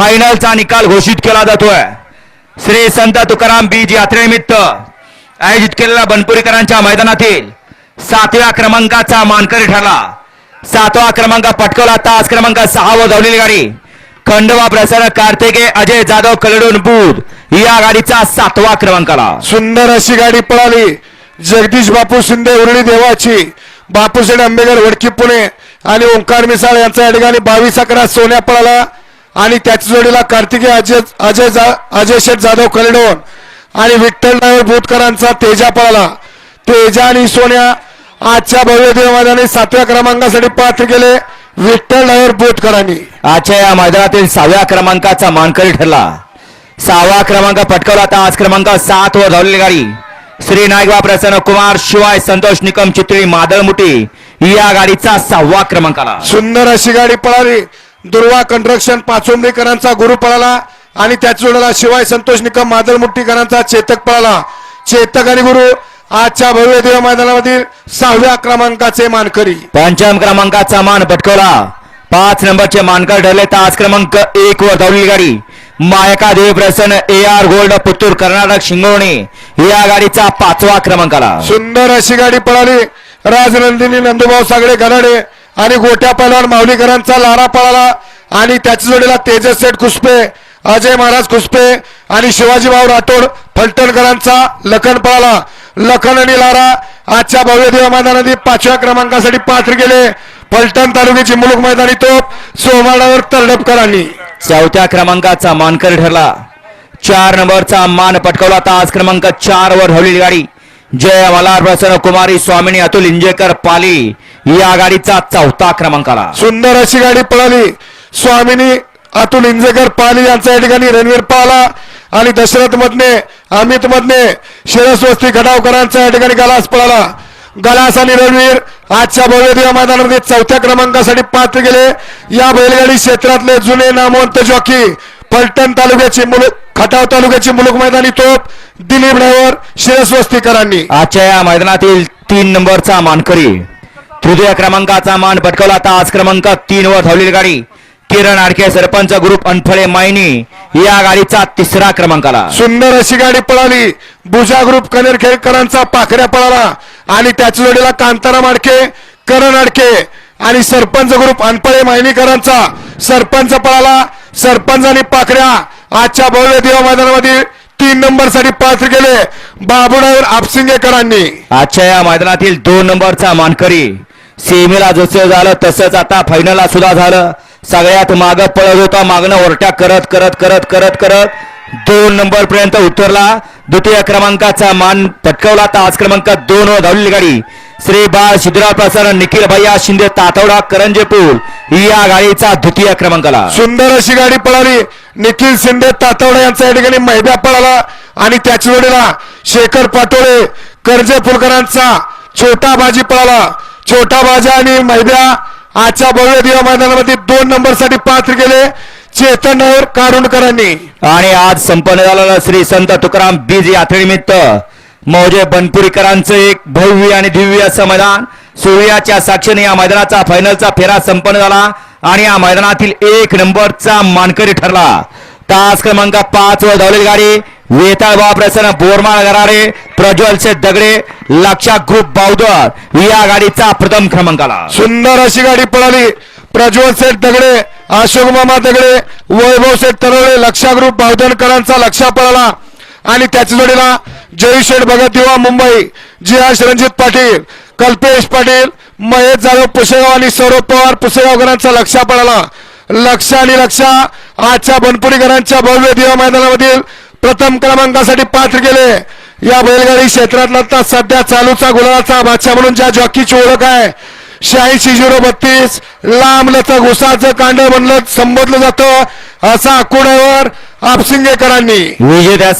फायनलचा निकाल घोषित केला जातोय. श्री संत तुकाराम बीज यात्रेनिमित्त आयोजित केलेल्या बनपुरीकरांच्या मैदानातील सातव्या क्रमांकाचा मानकरी ठरला. सातवा क्रमांक पटकवला. तास क्रमांक सहा व धावलेली गाडी. खंडवा प्रसन्न कार्तिके अजय जाधव कलडून बुध या गाडीचा सातवा क्रमांकाला. सुंदर अशी गाडी पळाली. जगदीश बापू शिंदे उरळी देवाची बापूसेठ आंबेकर वडकी पुणे आणि ओंकार मिसाळ यांचा या ठिकाणी बावीस अकरा सोन्या पळाला. आणि त्याच्या जोडीला कार्तिकेय अजय अजय अजय शेठ जाधव कलडोन आणि विठ्ठल ड्रायव्हर भूतकरांचा तेजा पळाला. तेजा आणि सोन्या आजच्या भव्य देवाने सातव्या क्रमांकासाठी पात्र केले विठ्ठल ड्रायव्हर भूतकरांनी. आजच्या या मैदानातील सहाव्या क्रमांकाचा मानकरी ठरला. सहावा क्रमांक पटकवला तास क्रमांक सात वर धावलेली गाडी. श्री नायकबा प्रसन्न कुमार शिवाय संतोष निकम चित्री मादळमुठी या गाडीचा सहावा क्रमांकाला सुंदर अशी गाडी पळाली. दुर्वा कंस्ट्रक्शन पाचोंबेकरांचा गुरु पळाला आणि त्याच जोडला शिवाय संतोष निकम मादल मुट्टीकरांचा चेतक पळाला. चेतक आणि गुरु आजच्या भव्य देव मैदानामधील सहाव्या क्रमांकाचे मानकरी. पंचम क्रमांकाचा मान पटकवला. पाच नंबरचे मानकर ठरले तास क्रमांक एक वर धावलेली गाडी. मायका Dev Prasanna A R gold Puttur Karnataka Shingone या गाडीचा पाचवा क्रमांकाला. सुंदर अशी गाडी पळाली. राजनंदिनी नंदुभाऊ सागडे गलाडे आणि गोट्या पहलवान माऊलीकरांचा लारा पळाला आणि त्याच्या जोडीला तेजस सेठ खुसपे अजय महाराज खुसपे आणि शिवाजीभाऊ राठोड फलटणकरांचा लखन पळाला. लखन आणि लारा आजच्या भव्य देव मैदानाने पाचव्या क्रमांकासाठी पात्र गेले. फलटण तालुक्याची मुलुक मैदानी तोप सोमाडावर तरडपकरांनी चौथ्या क्रमांकाचा मानकर ठरला. चार नंबरचा मान पटकवला तास क्रमांक चार वर धावलेली गाडी. जय मल्हार प्रसन्न कुमारी स्वामिनी अतुल इंजेकर पाली. या गाडीचा चौथा क्रमांकाला सुंदर अशी गाडी पळाली. स्वामिनी अतुल इंजेकर पाली यांचा या ठिकाणी रणवीर पाला आणि दशरथ मधने अमित मधने शिरस्वस्ती खडावकरांचा या ठिकाणी गलास पळाला. गलास आणि रणवीर आजच्या भव्य मैदानामध्ये चौथ्या क्रमांकासाठी पात्र गेले. या बैलगाडी क्षेत्रातले जुने नामवंत जॉकी पलटण तालुक्याची मुलुक खटाव तालुक्याची मुलुक मैदानी तोप दिलीप ड्रायव्हर शिरस्वस्तीकरांनी. आजच्या या मैदानातील तीन नंबरचा मानकरी तृतीय क्रमांकाचा मान पटकवला तास क्रमांक तीन वर धावलेली गाडी. किरण आडके सरपंच ग्रुप अनफळे मायनी या गाडीचा तिसरा क्रमांकाला. सुंदर अशी गाडी पळाली. बुजा ग्रुप कनेरखेडकरांचा पाखऱ्या पळाला. आणि त्याच्या जोडीला कांताराम अडके करण अडके आणि सरपंच ग्रुप अनपळे मायनीकरांचा सरपंच पळाला. सरपंच आणि पाखऱ्या आजच्या भव्य देवा मैदानामध्ये तीन नंबरसाठी पात्र गेले बाबुडावर आपसिंगेकरांनी. आजच्या या मैदानातील दोन नंबरचा मानकरी सेमीला जसं झालं तसंच आता फायनलला सुद्धा झालं. सगळ्यात माग पळत होता मागणं ओरट्या करत करत करत करत करत. दोन नंबर पर्यंत उतरला. द्वितीय क्रमांकाचा मान पटकवला आता. आज क्रमांक दोन वर धावलेली गाडी. श्री बाळ सिद्धराव प्रसारण निखिल भैया शिंदे तातवडा करंजेपूर. या गाडीचा द्वितीय क्रमांकाला. सुंदर अशी गाडी पळाली. निखिल शिंदे तातवडा यांचा या ठिकाणी मैदा पळाला. आणि त्याच्या जोडीला शेखर पाटोळे कर्जे फुलकरांचा छोटा बाजी पळाला. छोटा बाजा आणि मैद्या. आजच्या भव्य दिवा मैदानामध्ये दोन नंबरसाठी पात्र गेले चेतन कारुणकरांनी. आणि आज संपन्न झालेलं श्री संत तुकाराम बीज यात्रेनिमित्त मौजे बनपुरीकरांचं एक भव्य आणि दिव्य असं मैदान. सूर्याच्या साक्षीने या मैदानाचा फायनलचा फेरा संपन्न झाला आणि या मैदानातील एक नंबरचा मानकरी ठरला. तास क्रमांक पाच वर धावलेली गाडी वेताळ बाबा प्रसन्न बोरमाळ गरारे प्रज्वल शेठ दगडे लक्षा ग्रुप बावदर या गाडीचा प्रथम क्रमांक आला सुंदर अशी गाडी पळाली. प्रज्वल सेठ दगडे अशोक मामा दगडे वैभव सेठ तरवडे लक्षा ग्रुप बावधनकरांचा लक्षा पळाला. आणि त्याच्या जोडीला जय शेठ भगत दिवा मुंबई जिहाश रणजित पाटील कल्पेश पाटील महेश जाधव पुसेगाव आणि सौरभ पवार पुसेगावकरांचा लक्षा पळाला. लक्षा आणि लक्षा आजच्या बनपुरीकरांच्या भव्य दिवा मैदानामधील प्रथम क्रमांकासाठी पात्र गेले. या बैलगाडी क्षेत्रातला तर सध्या चालूचा गुलाचा बादशाह म्हणून ज्या जॉकीची ओळख आहे शहाऐंशी झिरो बत्तीस लांब लचक कांड म्हणलं संबोधलं जातं असा आकुड्यावर आपसिंगेकरांनी. विजेत्या